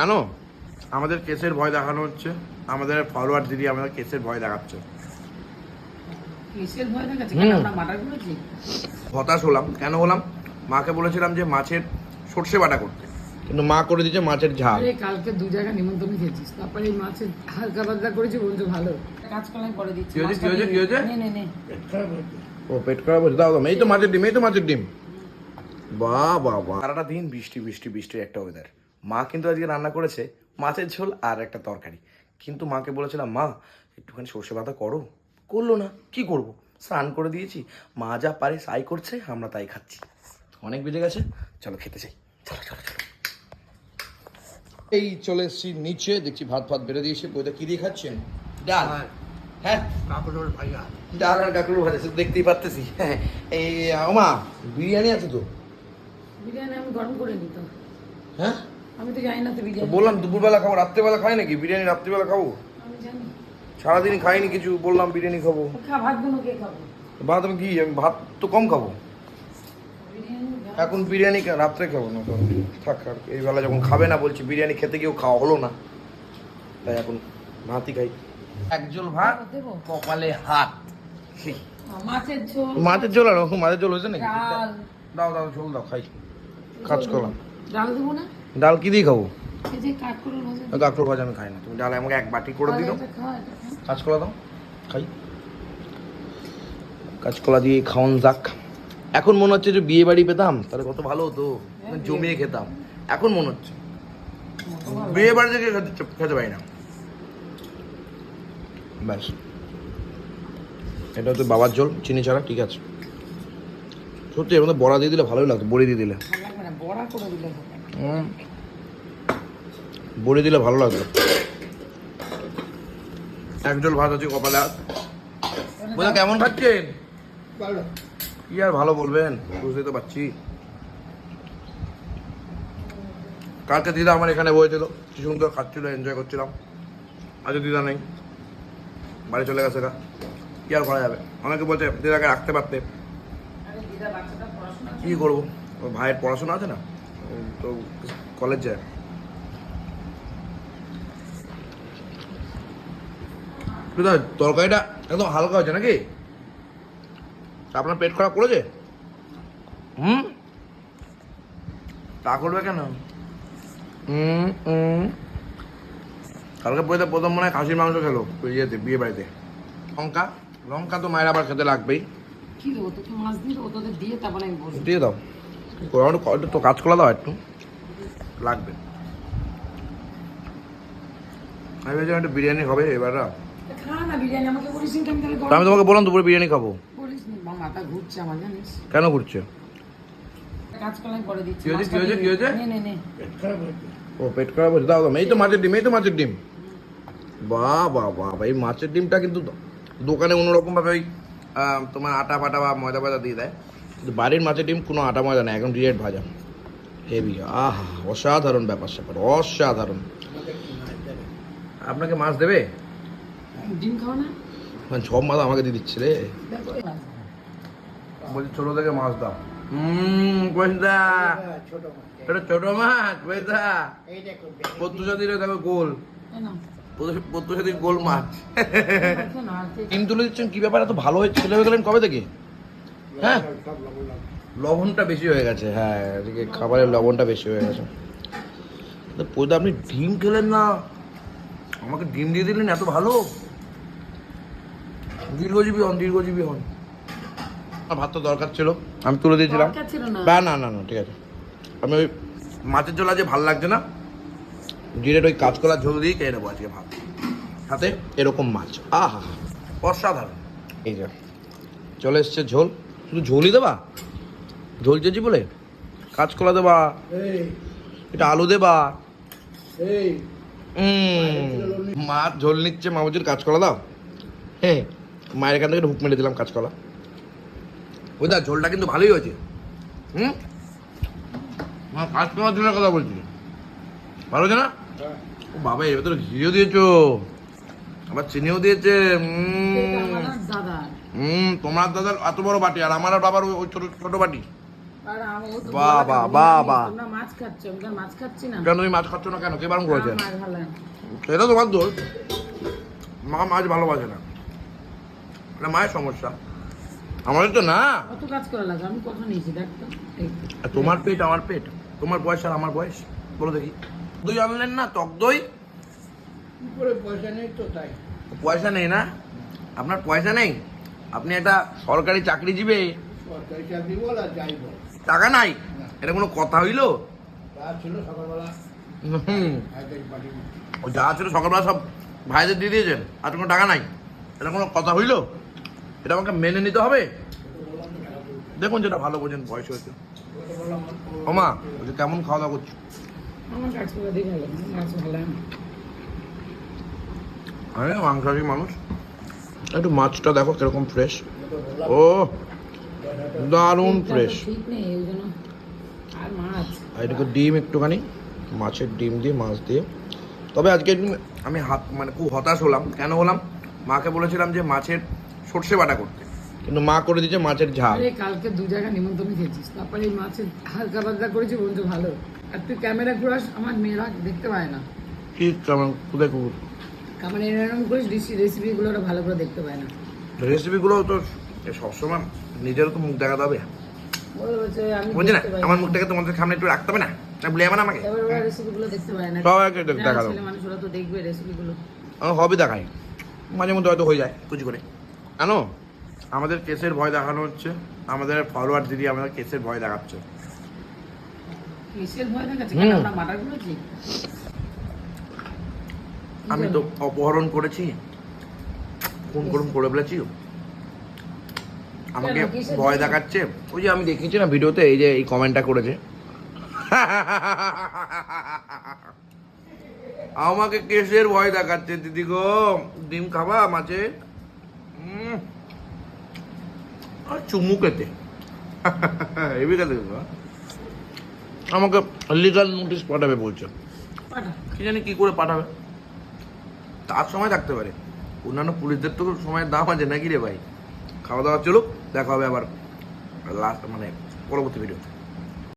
জানো? আমাদের কেসের ভয় দেখানো হচ্ছে। আমাদের ফলোয়ার দিদি আমাদের কেসের ভয় দেখাচ্ছে। কিসের ভয় দেখাচ্ছে? হুম। কেন আমরা মার্ডার করেছি? হতাশ হলাম। কেন হলাম? মাকে বলেছিলাম যে মাছের সর্ষে বাটা করতে। কিন্তু মা করে দিয়েছে মাছের ঝাল। কালকে দু জায়গা নিমন্ত্রণ খেয়েছিস। তারপরে এই মাছের হালকা পাতলা করেছি বন্ধু ভালো। কাঁচকলাই করে দিচ্ছি কি হয়েছে, কি হয়েছে, কি হয়েছে? নে নে নে। ও পেট খারাপ হচ্ছে দাও দাও এই তো মাছের ডিম এই তো মাছের ডিম। বাহ বাহ বাহ। সারাটা দিন বৃষ্টি বৃষ্টি বৃষ্টির একটা ওয়েদার মা কিন্তু আজকে রান্না করেছে মাছের ঝোল আর একটা তরকারি। কিন্তু মাকে বলেছিলাম মা একটুখানি সর্ষে পাতা করো। করল না কি করব? স্নান করে দিয়েছি মা যা পারে সাই করছে আমরা তাই খাচ্ছি। অনেক বেজে গেছে চলো খেতে চাই চলো চলো চলো। এই চলে এসেছি নিচে দেখছি ভাত ভাত বেড়ে দিয়েছে। বইটা কি দিয়ে খাচ্ছেন? ডাল। হ্যাঁ। ডাল আর কাকুর ভাজা শুধু দেখতেই পারতেছি। হ্যাঁ এই ওমা বিরিয়ানি আছে তো? বিরিয়ানি আমি গরম করে তো। হ্যাঁ? আমি তো জানি না তো তো বিরিয়ানি বললাম দুপুরবেলা খাব রাত্রেবেলা খাই নাকি? বিরিয়ানি রাত্রিবেলা খাব? আমি জানি। সারাদিন খাইনি কিছু বললাম বিরিয়ানি খাব। খা ভাতগুলো কে খাব? ভাত আমি কি আমি ভাত তো কম খাব। এখন বিরিয়ানি রাত্রে খাব না তো। থাক আর এই বেলা যখন খাবে না বলছি বিরিয়ানি খেতে গিয়েও খাওয়া হলো না। তাই এখন ভাতই খাই। একজল ভাত কপালে হাত। মাছের ঝোল। মাছের ঝোল আর মাছের ঝোল হয়েছে নাকি? দাও দাও ঝোল দাও খাই। কাঁচকলা। ডাল দেবো না? ডাল কি দিয়ে খাব? কাঁকড়ো ভাজা আমি খাই না। তুমি ডাল আমাকে এক বাটি করে খা। কাঁচকলা দাও। খাই। কাঁচকলা দিয়ে খাওয়ান যাক। এখন মনে হচ্ছে যে বিয়ে বাড়ি পেতাম তাহলে কত ভালো হতো। জমিয়ে খেতাম। এখন মনে হচ্ছে। বিয়ে বাড়ি থেকে খেতে পারি না। ব্যাস। এটা হচ্ছে বাবার জল চিনি ছাড়া ঠিক আছে। সত্যি এর মধ্যে বড়া দিয়ে দিলে ভালোই লাগতো বড়ি দিয়ে দিলে। বড়া করে দিলে বড়ি দিলে ভালো লাগবে। একজল ভাত আছে কপালে হাত বোঝা কেমন? খাচ্ছেন? কি আর ভালো বলবেন? বুঝতেই তো পারছি। কালকে দিদা আমার এখানে বসেছিল কি সুন্দর খাচ্ছিল এনজয় করছিলাম। আজও দিদা নেই। বাড়ি চলে গেছে গা। কি আর করা যাবে? অনেকে বলছে দিদাকে রাখতে পারতে। আরে দিদা বাচ্চাটা পড়াশোনা কি করব? ওর ভাইয়ের পড়াশোনা আছে না? তো কলেজ যায়। তরকারিটা একদম হালকা হচ্ছে নাকি? আপনার পেট খারাপ করেছে? হুম? তা করবে কেন? হুম হুম। কালকে পয়সা প্রথম মনে হয় খাসির মাংস খেলো ইয়েতে বিয়ে বাড়িতে। লঙ্কা? লঙ্কা তো মায়ের আবার খেতে লাগবেই। কি দেবো তোকে মাছ দিয়ে দেবো তোদের দিয়ে তারপরে আমি বসবো দিয়ে দাও। একটু- তো কাজ করে দাও একটু। লাগবে। আমি ভেবেছিলাম একটু বিরিয়ানি হবে এবার আমি তাহলে তো আমি তোমাকে বললাম দুপুরে বিরিয়ানি খাব। বলিস নি, বা মাথা ঘুরছে আমার জানিস? কেন ঘুরছে? ও পেট খারাপ হচ্ছে দাও এই তো মাছের ডিম এই তো মাছের ডিম। বাহ বাহ বাহ এই মাছের ডিমটা কিন্তু দোকানে অন্যরকম ভাবে ওই তোমার আটা ফাটা বা ময়দা ফয়দা দিয়ে দেয়। বাড়ির মাছের ডিম কোনো আটা ময়দা না একদম ডিরেক্ট ভাজা। হেভি আহা অসাধারণ ব্যাপার স্যাপার অসাধারণ। আপনাকে মাছ দেবে? ডিম খাও না। মানে সব মাছ আমাকে দিয়ে দিচ্ছে রে। বলছি ছোট থেকে মাছ দাও। হুম এটা ছোট মাছ পয়সা প্রত্যুষা দিলে দেখো। গোল। এই প্রত্যুষা দিন গোল মাছ। ডিম তুলে দিচ্ছেন কি ব্যাপার? এত ভালো হয়ে ছেলে হয়ে গেলেন কবে থেকে? হ্যাঁ। লবণটা বেশি হয়ে গেছে হ্যাঁ এদিকে খাবারের লবণটা বেশি হয়ে গেছে। তো আপনি ডিম খেলেন না? আমাকে ডিম দিয়ে দিলেন এত ভালো? দীর্ঘজীবী হন দীর্ঘজীবী হন। আমার ভাত তো দরকার ছিল আমি তুলে দিয়েছিলাম। না। না না না না ঠিক আছে। আমি ওই মাছের ঝোল আজকে ভালো লাগছে না। ডিরেক্ট ওই কাঁচকলার ঝোল দিয়ে খেয়ে নেব আজকে ভাত। সাথে এরকম মাছ। আহা। অসাধারণ। এই যে চলে এসছে ঝোল। শুধু ঝোলই দেবা? ঝোল চেয়েছি বলে? কাঁচকলা দেবা? এটা আলু দেবা? মাছ ঝোল নিচ্ছে মামুজির কাঁচকলা দাও। হ্যাঁ মায়ের এখান থেকে হুক মেরে দিলাম কাঁচকলা। ওই দা ঝোলটা কিন্তু ভালোই হয়েছে। হুম? মা কাঁচকলা ঝোলের কথা বলছি। ভালো হয়েছে না? ও বাবা এর ভেতরে ঘিও দিয়েছ। আবার চিনিও দিয়েছে। উম। এটা আমার দাদা হুম তোমার দাদার এত বড় বাটি আর আমার বাবার ওই- ছোট ছোট বাটি। তোমরা মাছ খাচ্ছ খাচ্ছি না। কেন তুমি মাছ খাচ্ছ না কেন? কে বারণ করেছে। সেটা তোমার দোষ। মা মাছ ভালোবাসে না। এটা মায়ের সমস্যা। আমাদের তো না। কত কাজ করা লাগে? আমি কত নিয়েছি দেখ তো। এই, আর তোমার পেট আমার পেট। তোমার বয়স আর আমার বয়স। বলো দেখি। দই আনলেন না টক দই? পয়সা নেই তো তাই? পয়সা নেই না? আপনার পয়সা নেই? আপনি একটা সরকারি চাকরিজীবী চাকরি বল টাকা নাই? এটা কোনো কথা হইল? হুম। যা ছিল সকালবেলা সব ভাইদের দিয়ে দিয়েছেন আর কোনো টাকা নাই? এটা কোনো কথা হইল? এটা আমাকে মেনে নিতে হবে? দেখুন যেটা ভালো বোঝেন বয়স হয়েছে। ওমা বলছি, কেমন খাওয়া দাওয়া করছ। আরে মাংসাশী মানুষ। একটু মাছটা দেখো কীরকম ফ্রেশ ও দারুণ ফ্রেশ আর এটাকে ডিম একটুখানি মাছের ডিম দিয়ে মাছ দিয়ে। তবে আজকে আমি হাত মানে খুব হতাশ হলাম। কেন হলাম? মাকে বলেছিলাম যে মাছের সর্ষে বাটা করতে। কিন্তু মা করে দিয়েছে মাছের ঝাল। আরে কালকে দু জায়গায় নিমন্ত্রণ খেয়েছিস। তারপরে এই মাছের হালকা পাতলা করেছি বঞ্চ ভালো। আর তুই ক্যামেরা ঘুরাস আমার মেয়েরা দেখতে পায় না। কি কেমন কোথায় কুকুর এরকম রেসিপিগুলো ওরা ভালো করে দেখতে পায় না। রেসিপিগুলো তো সবসময় নিজেরও তো মুখ দেখাতে হবে ওরা বলছে না? আমার মুখটাকে তোমাদের সামনে একটু রাখতে হবে না? বলে আমার আমাকে? সবাইকে দেখা দাও আমার হবি দেখাই। মাঝে মধ্যে হয়তো হয়ে যায় করে। জানো? আমাদের কেসের ভয় দেখানো হচ্ছে। আমাদের ফলোয়ার দিদি আমাদের কেসের ভয় দেখাচ্ছে। কিসের ভয় দেখাচ্ছে? আমরা মার্ডার করেছি? আমি তো অপহরণ করেছি। খুন করুন করে ফেলেছি। আমাকে ভয় দেখাচ্ছে। ওই যে আমি দেখিয়েছি না ভিডিওতে এই যে এই কমেন্টটা করেছে। আমাকে কেসের ভয় দেখাচ্ছে দিদি গো। ডিম খাবা মাছে। আর চুমু খেতে। হেবি খেতে আমাকে লিগাল নোটিশ পাঠাবে বলছে। কি জানি কি করে পাঠাবে? তার সময় থাকতে পারে। অন্যান্য পুলিশদের তো সময়ের দাম আছে নাকি রে ভাই? খাওয়া দাওয়া চলুক, দেখা হবে আবার লাস্ট মানে পরবর্তী ভিডিও